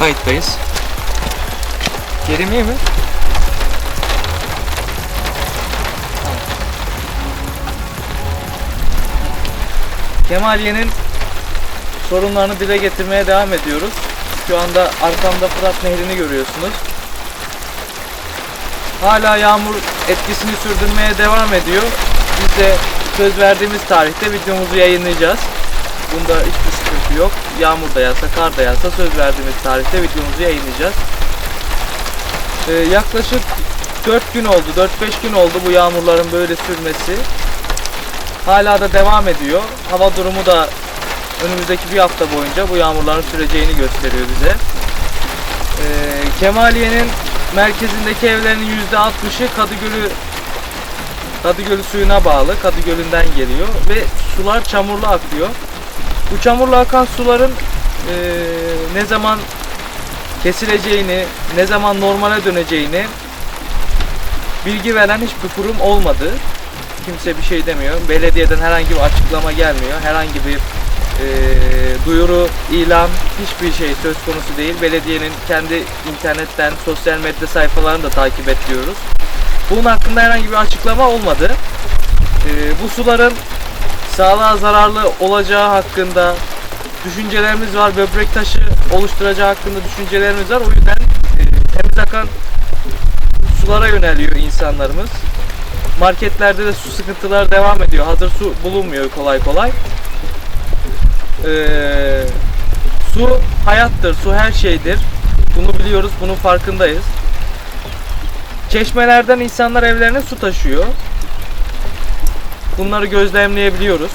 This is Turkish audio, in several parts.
Kayıttayız. Kerimiye mi? Kemaliye'nin sorunlarını dile getirmeye devam ediyoruz. Şu anda arkamda Fırat Nehri'ni görüyorsunuz. Hala yağmur etkisini sürdürmeye devam ediyor. Biz de söz verdiğimiz tarihte videomuzu yayınlayacağız. Bunda hiçbir sıkıntı yok. Yağmur da yağsa, kar da yağsa söz verdiğimiz tarihte videomuzu yayınlayacağız. Ee, yaklaşık 4 gün oldu, 4-5 gün oldu bu yağmurların böyle sürmesi. Hala da devam ediyor. Hava durumu da önümüzdeki bir hafta boyunca bu yağmurların süreceğini gösteriyor bize. Ee, Kemaliye'nin merkezindeki evlerin %60'ı Kadıgölü Kadıgölü suyuna bağlı. Kadıgölü'nden geliyor ve sular çamurlu akıyor. Bu çamurlu akan suların eee, ne zaman kesileceğini, ne zaman normale döneceğini bilgi veren hiçbir kurum olmadı. Kimse bir şey demiyor. Belediyeden herhangi bir açıklama gelmiyor. Herhangi bir eee, duyuru, ilan hiçbir şey söz konusu değil. Belediyenin kendi internetten, sosyal medya sayfalarını da takip ediyoruz. Bunun hakkında herhangi bir açıklama olmadı. Eee, bu suların sağlığa zararlı olacağı hakkında düşüncelerimiz var. Böbrek taşı oluşturacağı hakkında düşüncelerimiz var. O yüzden e, temiz akan sulara yöneliyor insanlarımız. Marketlerde de su sıkıntıları devam ediyor. Hazır su bulunmuyor kolay kolay. Ee, su hayattır, su her şeydir. Bunu biliyoruz, bunun farkındayız. Çeşmelerden insanlar evlerine su taşıyor. Bunları gözlemleyebiliyoruz.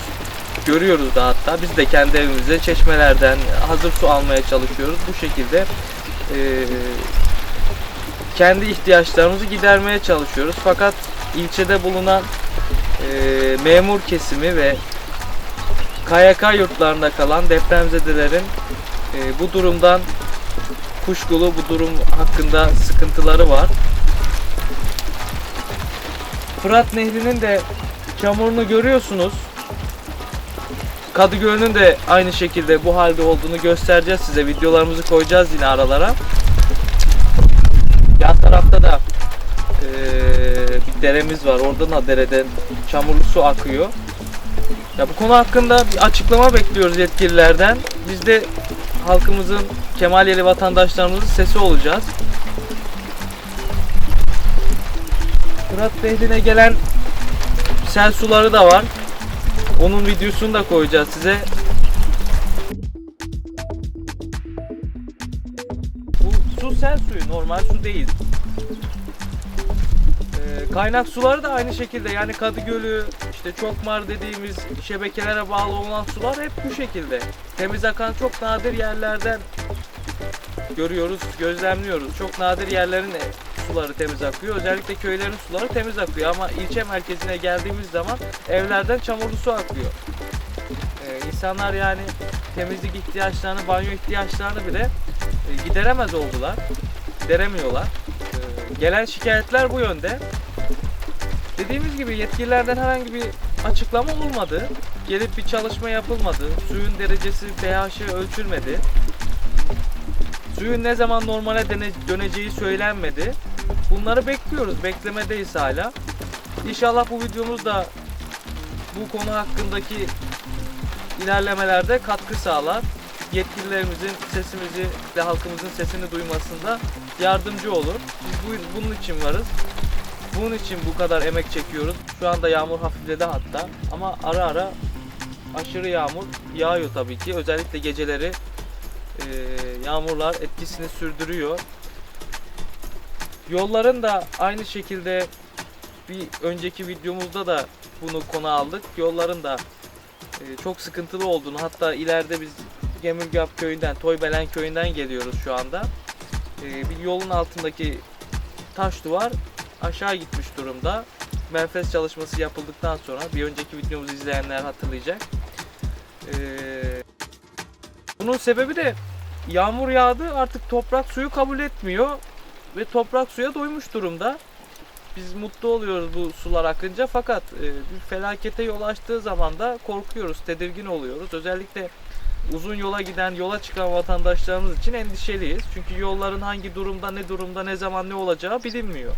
Görüyoruz da hatta. Biz de kendi evimizde çeşmelerden hazır su almaya çalışıyoruz. Bu şekilde eee, kendi ihtiyaçlarımızı gidermeye çalışıyoruz. Fakat ilçede bulunan eee, memur kesimi ve KYK yurtlarında kalan depremzedelerin eee, bu durumdan kuşkulu, bu durum hakkında sıkıntıları var. Fırat Nehri'nin de çamurunu görüyorsunuz. Kadıgöl'ün de aynı şekilde bu halde olduğunu göstereceğiz size. Videolarımızı koyacağız yine aralara. Yan tarafta da eee, bir deremiz var. Oradan da dereden çamurlu su akıyor. Ya bu konu hakkında bir açıklama bekliyoruz yetkililerden. Biz de halkımızın, Kemaliyeli vatandaşlarımızın sesi olacağız. Fırat Nehri'ne gelen sel suları da var. Onun videosunu da koyacağız size. Bu su sel suyu, normal su değil. Ee, kaynak suları da aynı şekilde yani Kadıgölü, işte Çokmar dediğimiz şebekelere bağlı olan sular hep bu şekilde. Temiz akan çok nadir yerlerden görüyoruz, gözlemliyoruz. Çok nadir yerlerin suları temiz akıyor. Özellikle köylerin suları temiz akıyor ama ilçe merkezine geldiğimiz zaman evlerden çamurlu su akıyor. Ee, insanlar yani temizlik ihtiyaçlarını, banyo ihtiyaçlarını bile e, gideremez oldular. Gideremiyorlar. Ee, gelen şikayetler bu yönde. Dediğimiz gibi yetkililerden herhangi bir açıklama olmadı. Gelip bir çalışma yapılmadı. Suyun derecesi pH'i ölçülmedi. Suyun ne zaman normale döneceği söylenmedi. Bunları bekliyoruz. Beklemedeyiz hala. İnşallah bu videomuz da bu konu hakkındaki ilerlemelerde katkı sağlar. Yetkililerimizin sesimizi ve halkımızın sesini duymasında yardımcı olur. Biz bu, bunun için varız. Bunun için bu kadar emek çekiyoruz. Şu anda yağmur hafifledi hatta. Ama ara ara aşırı yağmur yağıyor tabii ki. Özellikle geceleri e, yağmurlar etkisini sürdürüyor. Yolların da aynı şekilde bir önceki videomuzda da bunu konu aldık. Yolların da e, çok sıkıntılı olduğunu hatta ileride biz Gemürgap köyünden, Toybelen köyünden geliyoruz şu anda. E, bir yolun altındaki taş duvar aşağı gitmiş durumda. Menfez çalışması yapıldıktan sonra bir önceki videomuzu izleyenler hatırlayacak. E, bunun sebebi de yağmur yağdı artık toprak suyu kabul etmiyor ve toprak suya doymuş durumda. Biz mutlu oluyoruz bu sular akınca fakat e, bir felakete yol açtığı zaman da korkuyoruz, tedirgin oluyoruz. Özellikle uzun yola giden, yola çıkan vatandaşlarımız için endişeliyiz. Çünkü yolların hangi durumda, ne durumda, ne zaman ne olacağı bilinmiyor.